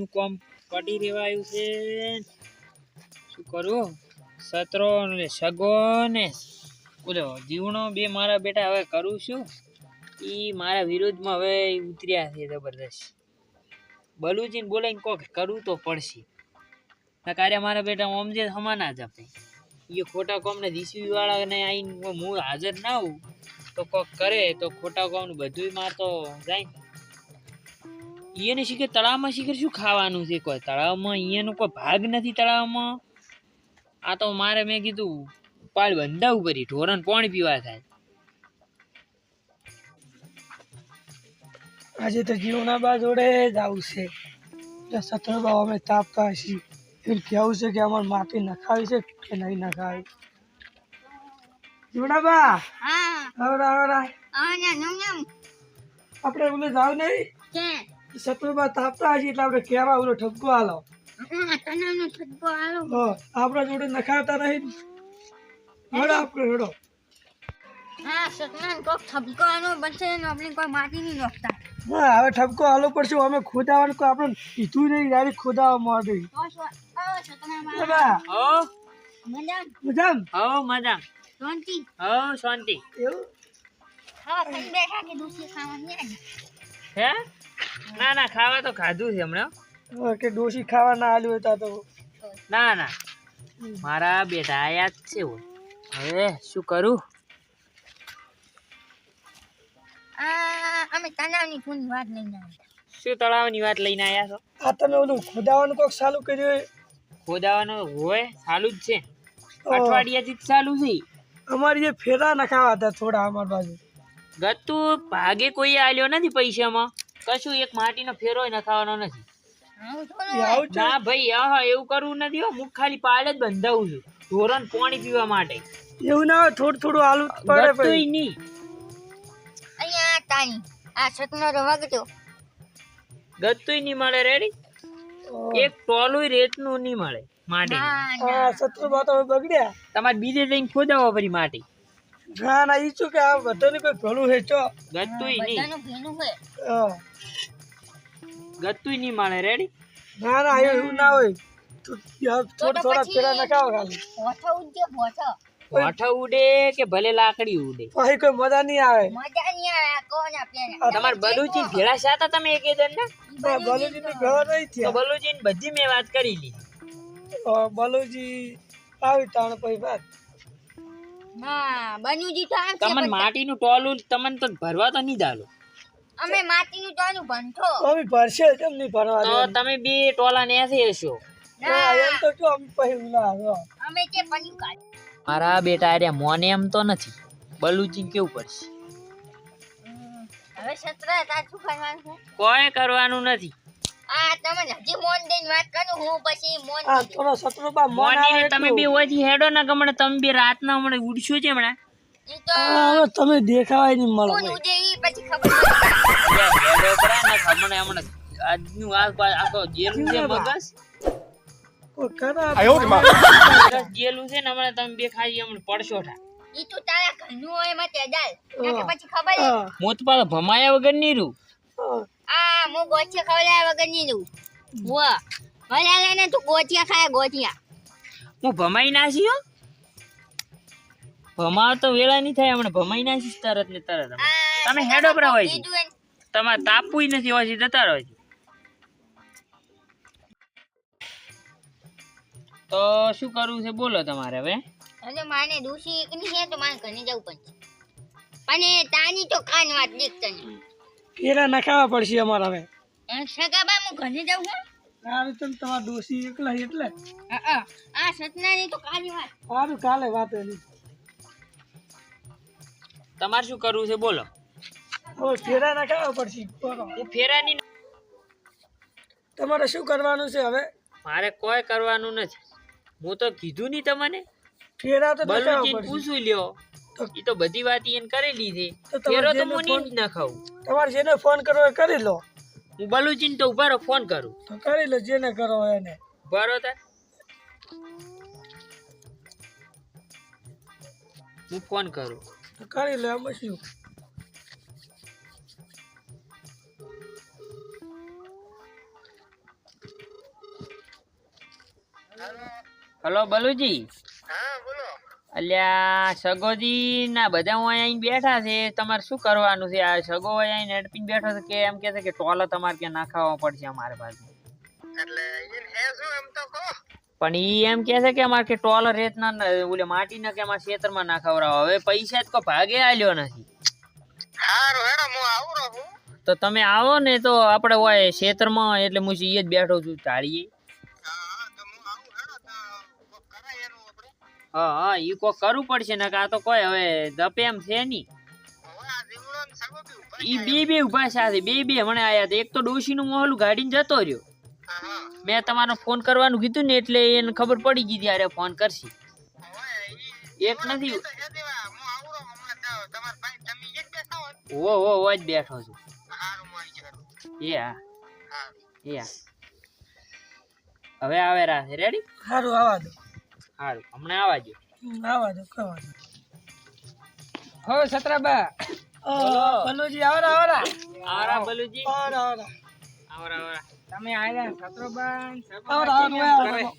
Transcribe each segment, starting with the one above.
નું કામ પડી રેવાયું છે. શું કરું? સતરો ને સગો ને બોલો, જીવણો બે મારા બેટા હવે કરું છું. એ મારા વિરોધમાં હવે ઉતર્યા છે જબરદસ્ત. બલુજીને બોલાવીને કોક કરવું તો પડશે. કાર્ય મારા બેટા ઓમ જે સમાના જ આપે. એ ખોટા કોમને દીસવી વાળાને આવીને હું હાજર ના હોઉં. તો કોક કરે તો ખોટા કોમનું બધુંય મારતો જાય. ને એને શીખે તળાવમાં શીખર શું ખાવાનું છે કોઈ? તળાવમાં અહીંયાનો કોઈ ભાગ નથી તળાવમાં? આ તો મારે મેં કીધું પાળ બંધાવું કરી ઢોરણ પાણી પીવા થાય. આજે તો જીવના બા જોડે જ આવશે એટલે અમે તાપતા છીએ એમ કેવું છે કે અમારે માટી નખાવી છે કે નહીં નખાવી? જીવના બા! હા. આવરા આવરા આના નમ નમ આપણે ઓલે જાવ નહીં? કે સત્રબા તાપતા એટલે આપણે કેવા ઓલો ઠપકો હાલો આપણા જોડે નખાતા રહી હડો આપણે હડો. હા સતનાન કોક થપકાનો બનશે ને આપણે કોઈ માટી નહીં નોખતા હા હવે ઠપકો હાલો પડશે અમે ખોદાવાનું કોઈ આપણે કીધું નહીં ડાયરેક્ટ ખોદાવા માંડી મજામ? મજામ? હો શાંતિ? હો શાંતિ. એવું? ખાવા બેઠા કે દૂસરી ખાવાની હે? ના ના ખાવા તો ખાધું છે હમણાં. કે ડોશી ખાવા ના આલ્યું હતા તો ના ના. મારા બેટા આયા જ છે હવે શું કરું? આ અમે તનાવની ફૂની વાત લઈને આવ્યા શું તળાવની વાત લઈને આયા છો? આ તમે ઓલું ખોદાવાનું કોક ચાલુ કર્યું ખોદાવાનું હોય ચાલુ જ છે. અઠવાડિયાથી જ ચાલુ છે. અમારી એ ફેરા નખાવા હતા થોડા અમાર બાજુ. ગતું ભાગે કોઈ આલ્યો નથી પૈસામાં. કશું એક માટીનો ફેરો નખાવાનો નથી. ના ભાઈ એવું કરવું નથી હું. ખાલી પાડ જ બંધાવું છું. ધોરણ પાણી પીવા માટે. એવું ના હોય થોડું થોડું આલુ પડે ભાઈ. નહીં. અહીંયા તાણી આ સતનો રવાગજો ગતુંય નહીં મળે રેડી એક ટોલુય રેતનું નહીં મળે માટી ના ના. હા સત્રુ તો બગડ્યા? તમારે બીજે જઈને ખોદાવો ફરી માટી. ના ના ઈ શું કે આ બધાને કોઈ ભલું હે ચો. ગતુંય નહીં. બધાનું ભેનું હે. ગતુય નહીં માણે રેડી ના ના એવું એવું ના હોય. તો યાર થોડા થોડા પેલા નખાવો ખાલી. ભોથો ઉડે ભોથો વાઠો ઉડે કે ભલે લાકડી ઉડે? કોઈ કોઈ મજા નહીં આવે. મજા નહીં આવે કોણ આપે તમારે બલુજી ભેળા શાતા તમે એક જણ ને બલુજી ની ઘર નહીં તો બલુજી ની બધી મેં વાત કરી લીધી. બલુજી આવી તાણ પછી વાત. ના બનુજી તો આમ તમને માટીનું ટોલું તમને તો ભરવા તો નહીં દાલો અમે માટીનું તો આનું ભંઠો અમે ભરશે કેમ નહીં ભરવા તો તમે બે ટોલા ને. હા, કાઢ. મારા બેટા અરે મોને એમ તો નથી. બલુચી કેવું પડશે? હવે સતરા તાર શું કરવાનું છે? કોઈ કરવાનું નથી. આ તમે હજી મોન દઈને વાત કરું હું પછી મોન આ થોડો સત્રુ મોન આવે તમે બે એટલું. હેડો ને ગમણે તમે બે રાતના હમણાં ઉડશો છે હમણાં. ઈ તો હા, હવે તમે દેખાવાય નહીં મળો કોણ ભાઈ. ઈ પછી ખબર હેડો કરા ને હમણાં હમણાં આજનું આ આખો જેલું છે જેલું ને હમણાં તમે બે ખાઈ હમણાં પડશો ઠા ઈ તો તારા ઘરનું હોય એમાં તે પછી ખબર મોત પાછો ભમાયા વગર નહીં રૂ. આ હું ગોચિયા ખવડાવ્યા વગર નહીં લઉં વો ભલે ને તું ગોચિયા ખાય ગોચિયા. હું ભમાઈ નાસી હો. ભમાવ તો વેળા નહીં થાય હમણાં ભમાઈ નાસી તરત ને તરત. તમે હેડો પર હોય છે. તમારે તાપવું નથી હોય છે જતા રહો છે. તો શું કરવું છે બોલો તમારે હવે. અને માને દૂષી એકની છે તો મારે ઘરે જવું પડશે. પણ એ તાની તો કાન વાત દેખ તને. ફેરા નખાવા પડશે અમારે હવે. સગા બા હું ઘરે જાઉં હું? સારું તમ તમારા ડોસી એકલા એટલે. આ આ, આ સતનાની તો કાલી વાત. સારું કાલે વાત એની. તમારે શું કરવું છે બોલો. ઓ ફેરા નખાવા પડશે. બોલો. હું ફેરાની તમારે શું કરવાનું છે હવે? મારે કોઈ કરવાનું નથી. હું તો કીધું નહીં તમને. ફેરા તો બલુચીને પૂછું લ્યો. એ તો બધી વાત એને કરેલી છે ફેરો તો હું નહીં ના ખાઉં તમારે જેને ફોન કરવો એ કરી લો. હું બલુચીને તો ઉભારો ફોન કરું. તો કરી લો જેને કરો એને. ઉભારો તાર હું ફોન કરું. તો કરી લે આમાં શું? હલો બલુજી હા બોલો. અલ્યા સગોજી ના બધા હું અહીંયા બેઠા છે. તમારે શું કરવાનું છે? આ સગો અહીંયા નેટપીને બેઠો છે કે એમ કે છે કે ટોલો તમારે ક્યાં નાખાવા પડશે અમારે પાસે પણ ઈ એમ કે છે કે અમારે કે ટોલ રેત ના ઓલે માટી ના કે અમારે ખેતરમાં નાખાવરાવો. હવે પૈસા જ કો ભાગે આલ્યો નથી. તો તમે આવો ને તો આપણે હોય ખેતરમાં એટલે હું ઈ જ બેઠો છું ટાળીએ હા હા ઈ કો કરવું પડશે ને આ તો કોઈ હવે ધપે એમ છે નહીં. ઈ બે બે ઊભા સાથે બે બે હમણાં આયા હતા એક તો ડોશીનું મોહલું ગાડીને જતો રહ્યો. મેં તમારો ફોન કરવાનું કીધું ને એટલે એને ખબર પડી ગઈ ત્યારે ફોન કરશે. એક નથી. ઓ ઓ ઓ જ બેઠો છું. એ હા. એ હા. હવે આવે રા રેડી સારું આવા દો. સારું હમણાં આવા દો આવા દો કવા દો હો સતરાબા બલુજી આવરા આવરા. આવરા બલુજી. આવરા આવરા. આવરા આવરા. તમે આયા સત્રોબા આવરા આવરા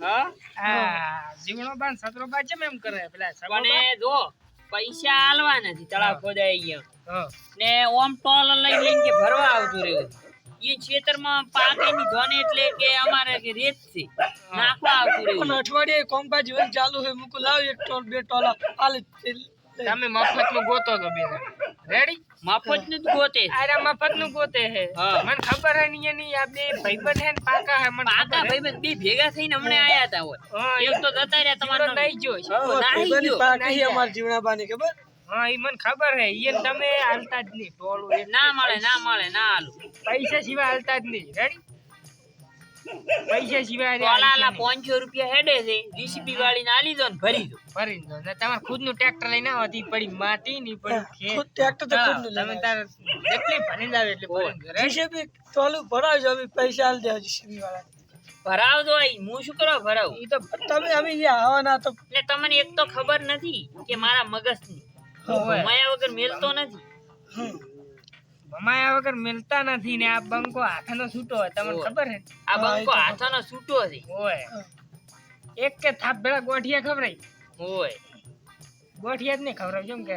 હા. હા? જીવણો બાન સત્રોબા કેમ એમ કરે? પેલા સગોબા? જો પૈસા આલવા નથી તળાવ ખોદાઈ ગયો. હા. ને ઓમ ટોલ લઈ લઈને કે ભરવા આવતું રહ્યું એ ખેતરમાં પાકની ધોને એટલે કે અમારે કે રેત છે. નાખવા આવતું રહ્યું અઠવાડિયે કોમકાજ ચાલુ હોય મૂકું લાવ એક ટોલ બે ટોલ આલે તમે મફતનું ગોતો તો બે રેડી મફતનું ગોતે. આરા મફતનું ગોતે હે. મને ખબર હે ની એની આ બે ભાઈબંધ હે પાકા હે મને પાકા ખબર ભાઈ બે ભેગા થઈને હમણાં આયા તા હોય. એક તો જતા રહ્યા તમારો તમારો નહીં જોઈશ નાહી ગયો. અમાર જીવણાબાની ખબર? હા ઈ મને ખબર હે ઈ તમે હાલતા જ નહીં ટોળું ના મળે ના મળે ના હાલું. પૈસા સિવાય હાલતા જ નહીં રેડી? પૈસા સિવાય ટોલાલા પાંચસો રૂપિયા હેડે છે જીસીબી વાળીને આલી દો ને ભરી દો. ભરી દો ને તમારે ખુદનું ટ્રેક્ટર લઈને આવો તો પડી માટી ની પડી ખેત. ખુદ ટ્રેક્ટર તો ખુદ તમે તાર જેટલી ભરીને આવે એટલી ભરીને દો, ટોલું ભરાવજો અમે પૈસા આલ દેવા જીસીબી વાળા ભરાવ દો હું શું કરવા ભરાવું? એ તો તમે અમે અહીંયા આવવાના તો એટલે તમને એક તો ખબર નથી કે મારા મગજની. હોય. માયા વગર મેલતો નથી. ભમાયા વગર મેલતા નથી ને આ બંકો હાથનો છૂટો હોય. તમને ખબર છે? આ બંકો હાથોનો છૂટો છે. ઓય એક કે થાપ ભેળા ગોઠિયા ખવડાય. ઓય ગોઠિયા જ નહીં ખવડાવ. જેમ કે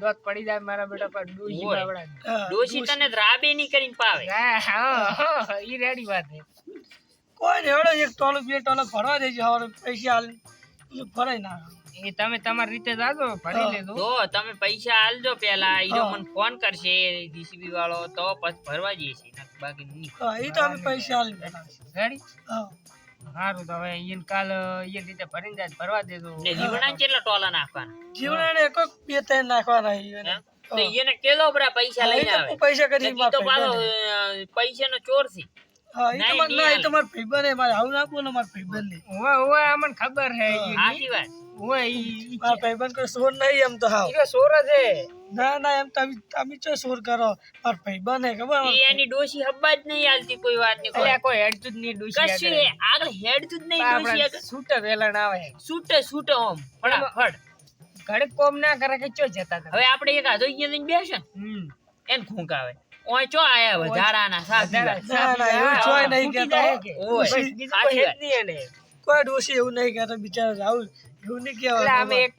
દોત પડી જાય મારા બેટા પર ડોશી બાવડા ડોશી તને રાબે ની કરીને પાવે. હા હા ઈ રેડી વાત છે. કોઈ રેડો એક ટોલો બે ટોલો ભરવા દેજો હવે પૈસા આલ. ભરાઈ ના. એ તમે તમારી રીતે જાજો ભરી લેજો. તો તમે પૈસા આલજો પેલા ઈરો મને ફોન કરશે જીસીબી વાળો તો પછી ભરવા જઈએ છીએ બાકી નહીં. એ તો અમે પૈસા આલ રેડી? સારું તો હવે ઈન કાલ ઈયન રીતે ભરીને જાય ભરવા દેજો. ને જીવણા કેટલા ટોલા નાખવાના? જીવણાને કોઈ બે ત્રણ નાખવાના ઈ તો ઈને કેલો બરા પૈસા લઈને આવે? પૈસા કરી તો પાછો પૈસા નો ચોર છે. હા એ તો નહીં, ના એ તો મારા ભાઈબંધ હે મારે આવું ના ને મારા ભાઈબંધ ને ઓય ઓય મને ખબર હે. સાચી વાત. ઓય ઈ ઈ મારા ભાઈબંધ કોઈ સોર નહીં એમ તો હાવ. ઈ સોર જ ના ના એમ તમે તમે ચો સોર કરો? મારા ભાઈબંધ હે ખબર? એની ડોશી હબ્બા જ નહીં આલતી કોઈ વાતની અલ્યા કોઈ હેડતું જ નહીં ડૂસી કશું એ આગળ હેડતું જ નહીં ડોશી આગળ. છૂટે વેલણ આવે. છૂટે છૂટે ઓમ. ફટાફટ ઘડીક કોમ ના કરે કે ચો જતા હવે આપણે એક હાથો અહીંયા લઈને બેસે. હમ. એને ખૂંક આવે. ઓય ચો આયા વધારાના સાચી ના, ના, એવું ચોય નહીં ફૂટી કહેતો. જાય કે. ઓય, બસ બીજું સાચી કોઈ વાત. હેત નહીં એને. કોઈ ડોશી એવું નહીં કહેતો બિચારો રાહુલ એવું નહીં એટલે અમે એક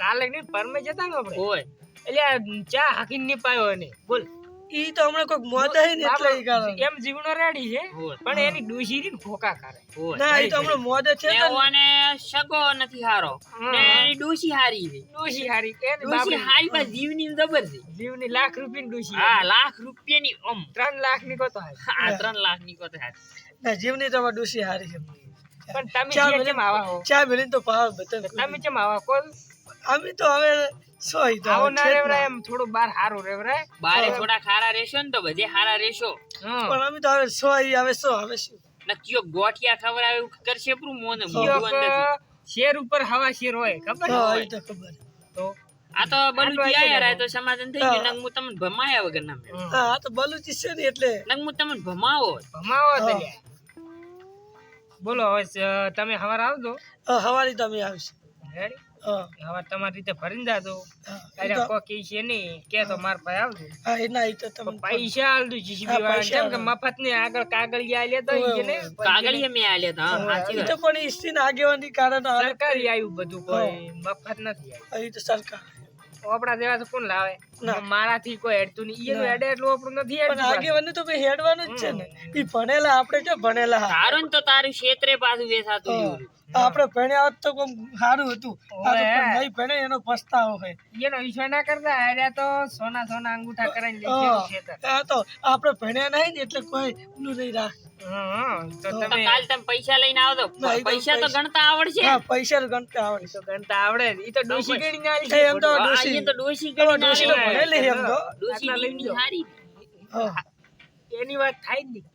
કાલે નહીં પરમે જતા ને આપણે? ઓય. એટલે ચા હાકીને નહીં પાયો ને બોલ. ઈ તો હમણાં કોઈક મોત હે ને એટલે ઈ કારણ એમ જીવનો રેડી છે પણ એની ડૂસી રીને ભોકા કરે. ના ઈ તો હમણાં મોત છે ને. ઓને સગો નથી હારો. ને એની ડોશી હારી છે. ડોસી હારી કે ડોશી હારી પાસે જીવની જબર છે. જીવની લાખ રૂપિયાની ડૂસી હા લાખ રૂપિયાની ઓમ ત્રણ લાખની કોતો હા હા ત્રણ લાખની કોતો હારી. ના જીવની તો ડોશી હારી છે. પણ તમે જે મિલી- કેમ આવા હો. ચા મિલીને તો પાવ બતન તમે કેમ આવા કોલ અમે તો હવે સોઈ તો આવો ના રેવરાય એમ થોડું બાર હારું રેવરાય. બારે થોડા ખારા રેશો ને તો બધે હારા રેશો પણ અમે તો હવે સોઈ હવે સો હવે શું? નક્યો ગોઠિયા ખબર એવું કરશે પૂરું મોને ઈયોક, શેર ઉપર હવા શેર હોય ખબર હોય. તો ખબર. તો આ તો બલુચી આયા રહે તો સમાધાન થઈ ગયું. નંગ હું તમને ભમાયા વગર ના. હા તો બલુચી છે ને એટલે. નંગ હું તમને ભમાવો ભમાવો તો. બોલો હવે તમે હવાર આવજો. હવારી તમે આવશો. હવે તમારી રીતે ભરીને જાજો અરે કોઈ છે નહીં કે તો માર ભાઈ આવજો. હા એ ના એ તો તમે પૈસા આલજો જીસીબી વાળા કેમ કે મફત ને આગળ કાગળિયા લે તો ઓવે, ને? કાગળિયા મેં આલ્યા હતા સાચી તો પણ આગેવાની કારણ સરકારી આવ્યું બધું કોઈ મફત નથી આવ્યું એ તો સરકાર. આપણા જેવા તો કોણ લાવે મારાથી કોઈ હેડતું નહીં એનું ના. હેડે એટલું આપણું નથી પણ હેડતું પાછું. તો ભાઈ હેડવાનું જ છે ને એ ભણેલા આપણે જો ભણેલા હા. તારું તો તારું ક્ષેત્રે પાછું વેસાતું હા. આપણે ભણ્યા હોત તો કોમ સારું હતું નહીં ભણે એનો પસ્તાવો હોય એનો વિષય ના કરતા હેડ્યા તો સોના સોના અંગૂઠા કરાવી લઈ તો આપણે ભણ્યા નહીં ને એટલે કોઈ ઓલું નહીં રાખ. તો તો તમે કાલ તમે પૈસા લઈને આવજો. ના, એ તો પૈસા તો ગણતા આવડશે. હા પૈસા ગણતા આવડે. તો ગણતા આવડે ઈ તો ડોશી ગણીને આલી એ એમ તો હા, તો ડોશી તમારે ગણીને ડોશી ભણેલી એમ તો. ડોશી આટલા લઈ બીમની લો. હારી. એની વાત થાય જ નહીં.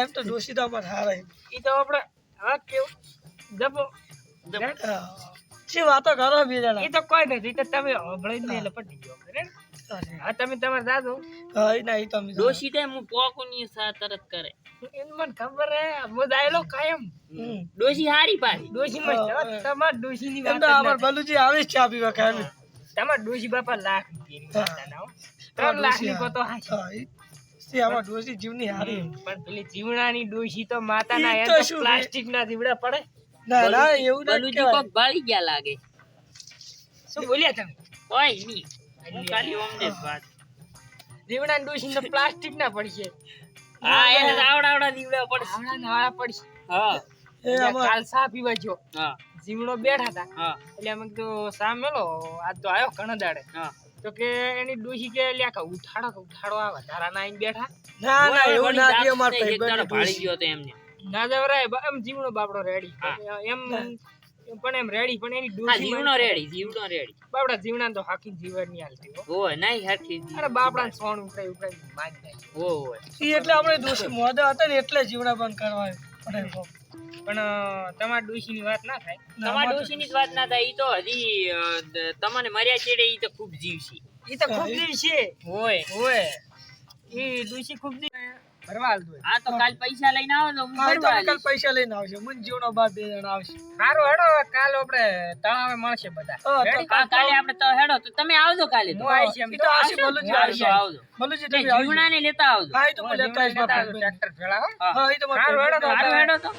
એમ તો ડોશી તો અમારે હારે. ઈ તો આપણે હા કેવું? જપો. શી વાતો કરો બીજા એ તો કોઈ નથી તો તમે હંભળાઈ નહીં એટલે ગયો હા તમે તમારે જાજો હા ના એ તો અમે ડોશી તો હું પોકું ની સા તરત કરે. એને મને ખબર હે હું દાયલો કાયમ. ડોશી હારી પાછી. ડોશી માં તમાર ડોશી ની વાત તો જ ના બલુજી આવે જ ચા પીવા કાયમ તમાર ડોશી બાપા લાખ રૂપિયાની હા. વાત ના હો. ત્રણ લાખની કહો હાચી. હા એ ડોશી જીવની હારી પણ પેલી જીવણાની ડોશી તો માતાના એ તો તો શું પ્લાસ્ટિક ના જીવડા પડે. ના ના એવું ના બલુજી કોક બાળી ગયા લાગે. શું બોલ્યા તમે? કોઈ નહીં. હું વાત જીવણા ડોશી તો પ્લાસ્ટિક ના પડશે. હા એને તો આવડા આવડા દીવડા પડશે. આવડા ને પડશે. હા. એ કાલ સા પીવા જો હા. જીવડો બેઠા હતા હા. એટલે અમે તો સા મેલો? આજ તો આવ્યો ઘણા દાડે હા. તો કે એની ડોશી કે લ્યા કે ઉઠાડો કે ઉઠાડો આ વધારા ના આઈને બેઠા. ના ના એવું ના કે અમાર ભાઈ ભાળી ગયો તો એમને. ના જવરાય એમ જીવણો બાપડો રેડી. એમ પણ એમ રેડી પણ એની ડોશી જીવનો રેડી જીવનો રેડી બાપડા જીવના તો હાકી જીવનની હાલતી હો. ઓય નહીં હાકી અરે બાપડા સોણ ઉકળાઈ ઉકળાઈ મારી નાખી. ઓ ઈ એટલે આપણે દોષી મોઢા હતા ને એટલે જીવડા બંધ કરવા પડે પણ તમાર ડોશી ની વાત ના થાય. તમારા ડોશીની ની વાત ના થાય. ઈ તો હજી તમને મર્યા ચેડે ઈ તો ખૂબ જીવ છે એ તો ખૂબ જીવ છે ઓય. ઓય. એ ડોશી ખૂબ જીવ ભરવા હાલતું હોય. આ તો કાલ પૈસા લઈને આવો તો હું હા, એ તો ભરવા અમે કાલ પૈસા લઈને આવશે. મુન જીવનો બાપ બે જણા આવશે. હારું હેડો કાલ આપણે તળાવે મળશે બધા. હા, તો Ready? કા- કાલે આપણે તો હેડો તો તમે આવજો કાલે હું આવીશ એમ. તો આવશે બલુજી આવજો, આવજો. બલુજી તમે આવજો. જીવણાને લેતા આવજો. હા તો લેતા હા. એ તો હેડો હેડો તો.